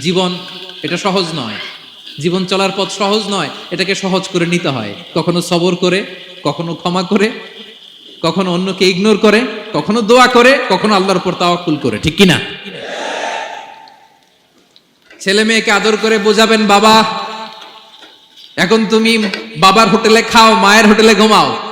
জীবন এটা সহজ নয়। জীবন চলার পথ সহজ নয়, এটাকে সহজ করে নিতে হয়। কখনো সবর করে, কখনো ক্ষমা করে, কখনো অন্যকে ইগনোর করে, কখনো দোয়া করে, কখনো আল্লাহর উপর তাওয়াক্কুল করে। ঠিক কিনা? ছেলে মেয়েকে আদর করে বোঝাবেন, বাবা, এখন তুমি বাবার হোটেলে খাও, মায়ের হোটেলে ঘুমাও।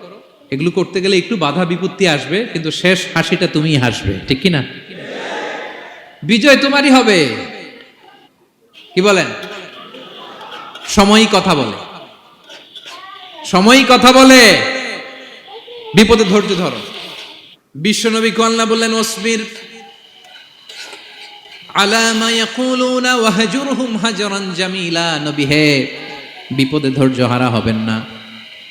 এগুলো করতে গেলে একটু বাধা বিপত্তি আসবে, কিন্তু শেষ হাসিটা তুমিই হাসবে। ঠিক কি না বিজয় তোমারই হবে। কি বলেন? সময়ই কথা বলে। সময়ই কথা বলে। বিপদে ধৈর্য ধরো। বিশ্বনবী কল্লা বললেন ওসমির আলামা ওয়াহজুরহুম হাজরান জামিলা। নবী হে, বিপদে ধৈর্য হারা হবেন না।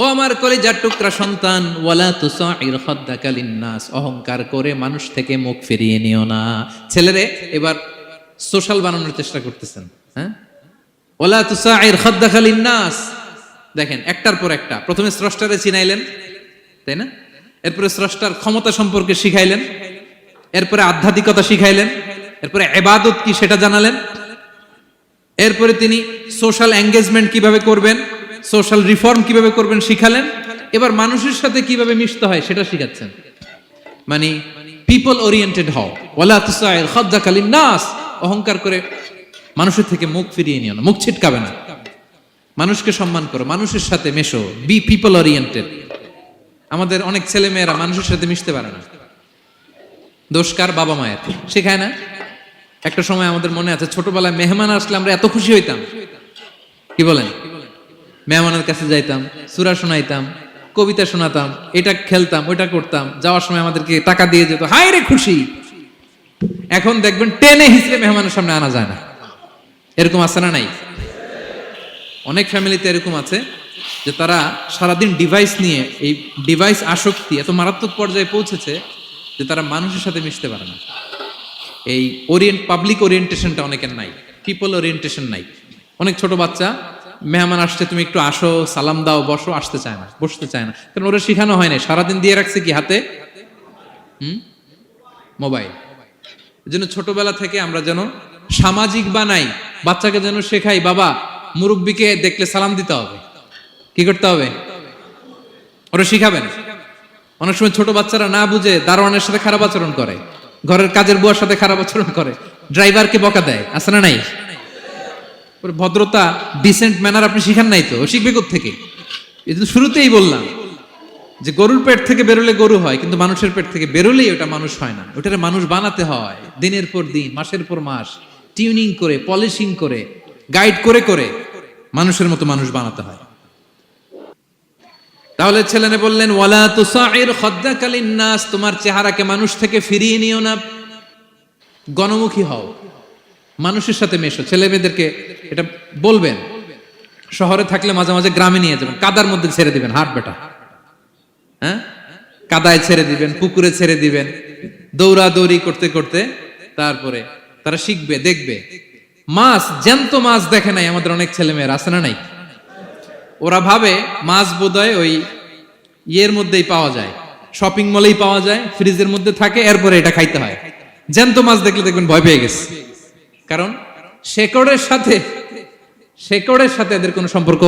ও আমার কলিজার টুকরা সন্তান, ওয়ালা তুসাইর খাদ্দাকা লিন্নাস, অহংকার করে মানুষ থেকে মুখ ফিরিয়ে নিও না। ছেলেরে, এবার সোশ্যাল বানানোর চেষ্টা করতেছেন হ্যাঁ? ওয়ালা তুসাইর খাদ্দাকা লিন্নাস। দেখেন, একটার পর একটা। প্রথমে স্রষ্টারে চিনাইলেন, তাই না? এরপরে স্রষ্টার ক্ষমতা সম্পর্কে শিখাইলেন, এরপরে আধ্যাত্মিকতা শিখাইলেন, এরপরে এবাদত কি সেটা জানালেন, এরপরে তিনি সোশ্যাল এঙ্গেজমেন্ট কীভাবে করবেন সোশ্যাল রিফর্ম কীভাবে করবেন শিখালেন? এবার মানুষের সাথে কীভাবে মিশতে হয় সেটা শিখাচ্ছেন। মানে পিপল ওরিয়েন্টেড হও। ওয়ালা তুসাইল খাদ্দাকালিন নাস অহংকার করে মানুষের থেকে মুখ ফিরিয়ে নিও না, মুখ ছিটকাবে না। মানুষকে সম্মান করো, মানুষের সাথে মেশো বি পিপল ওরিয়েন্টেড আমাদের অনেক ছেলে মেয়েরা মানুষের সাথে মিশতে পারে না। দোষকার বাবা মায়ের। শেখায় না? একটা সময় আমাদের মনে আছে, ছোটবেলায় মেহমান আসলে আমরা এত খুশি হইতাম। কি বলেন? মেহমানের কাছে যাইতাম, সুরা শোনাইতাম, কবিতা শোনাতাম, এটা খেলতাম, ওইটা করতাম, যাওয়ার সময় আমাদেরকে টাকা দিয়ে যেত হাই রে খুশি। এখন দেখবেন টেনে হিসেবে মেহমানের সামনে আনা যায় না। এরকম আছে না নাই? অনেক ফ্যামিলিতে এরকম আছে যে তারা সারাদিন ডিভাইস নিয়ে, এই ডিভাইস আসক্তি এত মারাত্মক পর্যায়ে পৌঁছেছে যে তারা মানুষের সাথে মিশতে পারে না। এই ওরিয়েন্ট পাবলিক ওরিয়েন্টেশনটা অনেকের নাই পিপল ওরিয়েন্টেশন নাই। অনেক ছোট বাচ্চা মেহমান আসছে, তুমি একটু আসো, সালাম দাও, বসো, আসতে চায় না, বসতে চায় না। কারণ ওরা শেখানো হয় না সারাদিন দিয়ে রাখছে কি, হাতে? হুম? মোবাইল। যেন ছোটবেলা থেকে আমরা যেন সামাজিক বানাই, বাচ্চাকে যেন শেখাই, বাবা, মুরব্বীকে দেখলে সালাম দিতে হবে। কি করতে হবে? ওরা শিখাবেন অনেক সময় ছোট বাচ্চারা না বুঝে দারোয়ানের সাথে খারাপ আচরণ করে, ঘরের কাজের বুয়ার সাথে খারাপ আচরণ করে, ড্রাইভারকে বকা দেয়, আছে না নাই? ভদ্রতা ডিসেন্ট ম্যানার আপনি শিখান নাই তো, শিখবে থেকে এই শুরুতেই বললাম যে গরুর পেট থেকে বেরোলে গরু হয়, কিন্তু মানুষের পেট থেকে বেরোলেই ওটা মানুষ হয় না। ওটারে মানুষ বানাতে হয়, দিনের পর দিন, মাসের পর মাস টিউনিং করে পলিশিং করে গাইড করে করে মানুষের মতো মানুষ বানাতে হয়। তাহলে ছেলেনে বললেন, ওয়ালা তুসাইর খদ্দাকালিন নাস তোমার চেহারাকে মানুষ থেকে ফিরিয়ে নিও না। গণমুখী হও। মানুষের সাথে মেশো, ছেলে মেয়েদেরকে এটা বলবেন। শহরে থাকলে মাঝে মাঝে গ্রামে নিয়ে যাবেন, কাদার মধ্যে ছেড়ে দিবেন, হাট বেটা। হ্যাঁ? কাদায় ছেড়ে দিবেন, পুকুরে ছেড়ে দিবেন, দৌড়াদৌড়ি করতে করতে তারপরে তারা শিখবে, দেখবে। মাছ, জ্যান্ত মাছ দেখে নাই আমাদের অনেক ছেলে মেয়ের, আছে না নাই? ওরা ভাবে মাছ বোধহয় ওই ইয়ের মধ্যেই পাওয়া যায়, শপিং মলেই পাওয়া যায়, ফ্রিজের মধ্যে থাকে, এরপরে এটা খাইতে হয়। জ্যান্ত মাছ দেখলে দেখবেন ভয় পেয়ে গেছে। কারণ শেকড়ের সাথে শেকড়ের সাথে এদের কোনো সম্পর্ক